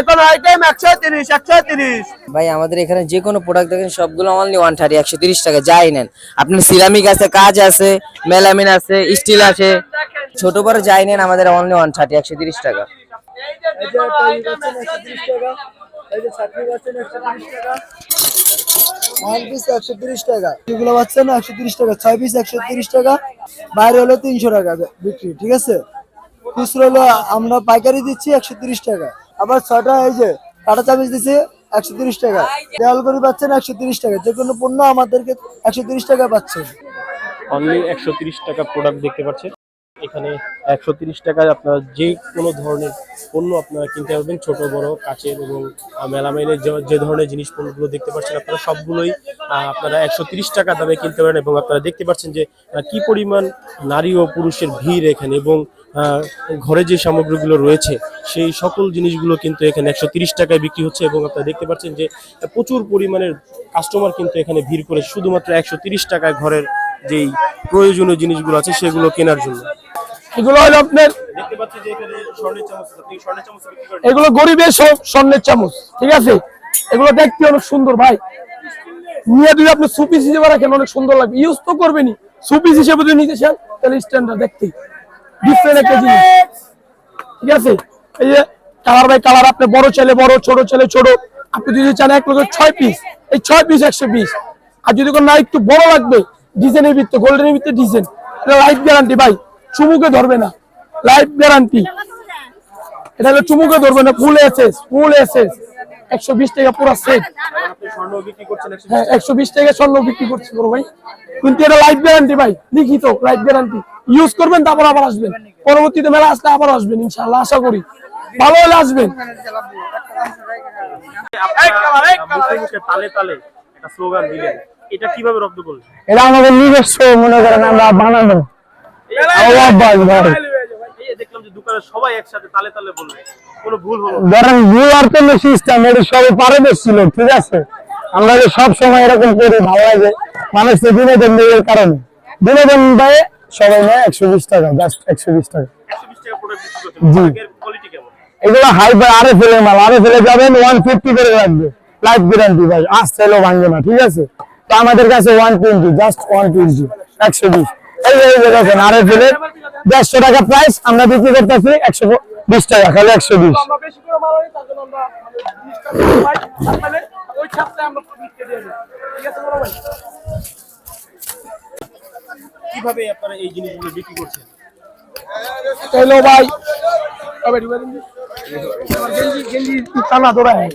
যে কোনো আইটেম একশো তিরিশ একশো তিরিশ। ভাই আমাদের এখানে যে কোনো প্রোডাক্ট দেখেন সবগুলো অনলি ওয়ান থার্টি একশো তিরিশ টাকা যাই নেন। আপনার সিরামিক আছে কাজ আছে মেলামিন আছে স্টিল আছে। ছোট বড় যাই নেন আমাদের অনলি ওয়ান থার্টি একশো তিরিশ টাকা একশো তিরিশ টাকা। এগুলো পাচ্ছেন একশো তিরিশ টাকা ছয় পিস একশো তিরিশ টাকা বাইরে হলো তিনশো টাকা বিক্রি ঠিক আছে? খুচরো হলো আমরা পাইকারি দিচ্ছি একশো তিরিশ টাকা। আবার ছয়টা এই যে কাটা চামিচ দিছে, একশো তিরিশ টাকা। দেয়াল করি পাচ্ছেন একশো তিরিশ টাকা। যে কোনো পণ্য আমাদেরকে একশো তিরিশ টাকা পাচ্ছেন অনলি একশো তিরিশ টাকা প্রোডাক্ট দেখতে পাচ্ছেন। এখানে একশো তিরিশ টাকায় আপনারা যে কোনো ধরনের পণ্য আপনারা কিনতে পারবেন ছোট বড় কাচের এবং আহ, মেলামাইনের যে- ধরনের জিনিস পণ্যগুলো দেখতে পাচ্ছেন আপনারা সবগুলোই আপনারা একশো তিরিশ টাকা দামে কিনতে পারেন এবং আপনারা দেখতে পাচ্ছেন যে কি পরিমাণ নারী ও পুরুষের ভিড় এখানে এবং ঘরে যে সামগ্রীগুলো রয়েছে সেই সকল জিনিসগুলো কিন্তু এখানে একশো তিরিশ টাকায় বিক্রি হচ্ছে এবং আপনারা দেখতে পাচ্ছেন যে প্রচুর পরিমাণের কাস্টমার কিন্তু এখানে ভিড় করে শুধুমাত্র একশো তিরিশ টাকায় ঘরের যেই প্রয়োজনীয় জিনিসগুলো আছে সেগুলো কেনার জন্য। এগুলো হলো আপনার এগুলো গরিবের সব স্বর্ণের চামচ ঠিক আছে? এগুলো দেখতে অনেক সুন্দর ভাই। নিয়ে যদি আপনি সুপিস হিসেবে রাখেন অনেক সুন্দর লাগবে। ইউজ তো করবেনই। সুপিস হিসেবে যদি নিতে চান তাহলে স্ট্যান্ডার্ড দেখতে ডিফারেন্ট একটা জিনিস। ঠিক আছে? এই যে কালার বাই কালার আপনি বড় ছেলে বড় ছোট ছেলে ছোট। আপনি যদি চান এক লোকের ছয় পিস এই ছয় পিস একশো পিস আর যদি কোনো না একটু বড় লাগবে ডিজাইনের ভিত্তে গোল্ডেনের ভিত্তে ডিজাইন এটা লাইফ গ্যারান্টি ভাই। চুমুকে ধরবে না। লাইফ গ্যারান্টি এটা হলো চুমুকে ধরবে না ফুল এসেস ফুল এসেস একশো বিশ টাকা পুরো সেট হ্যাঁ একশো বিশ টাকা স্বর্ণ বিক্রি করছি বড় ভাই। কিন্তু এটা লাইফ গ্যারান্টি ভাই লিখিত লাইফ গ্যারান্টি ইউজ করবেন তারপর আবার আসবেন। পরবর্তীতে মেলা আসলে আবার আসবেন ইনশাল্লাহ আশা করি। ভালো হলে আসবেন। মুখে মুখে তালে তালে একটা স্লোগান দিলেন এটা কীভাবে রপ্ত করলেন? এটা আমাদের নিজস্ব মনে করেন আমরা বানানো ধরেন ভুল আর সিস্টেম এটা সবাই পারদর্শ ছিল ঠিক আছে? আমরা যে সব সময় এরকম করি ভালো লাগে। মানুষকে বিনোদন দেওয়ার কারণে। বিনোদন দেয় সবাই নেয় একশো বিশ টাকা জাস্ট একশো বিশ টাকা। জি। এগুলো হাই বাই আরে ফেলে মাল। আরে ফেলে যাবেন ওয়ান ফিফটি করে রাখবে লাইফ গ্যারান্টি ভাই ভাঙবে না ঠিক আছে? তো আমাদের কাছে one twenty just one twenty একশো বিশ। এই যে- দেখেন আরে ফেলে দেড়শো টাকা প্রাইস আমরা বিক্রি করতেছি একশো বিশ টাকা খালি একশো বিশ। কীভাবে আপনারা এই জিনিসগুলো বিক্রি করছেন? হ্যালো ভাই। গেঞ্জি গেঞ্জি টানা দৌড়ায়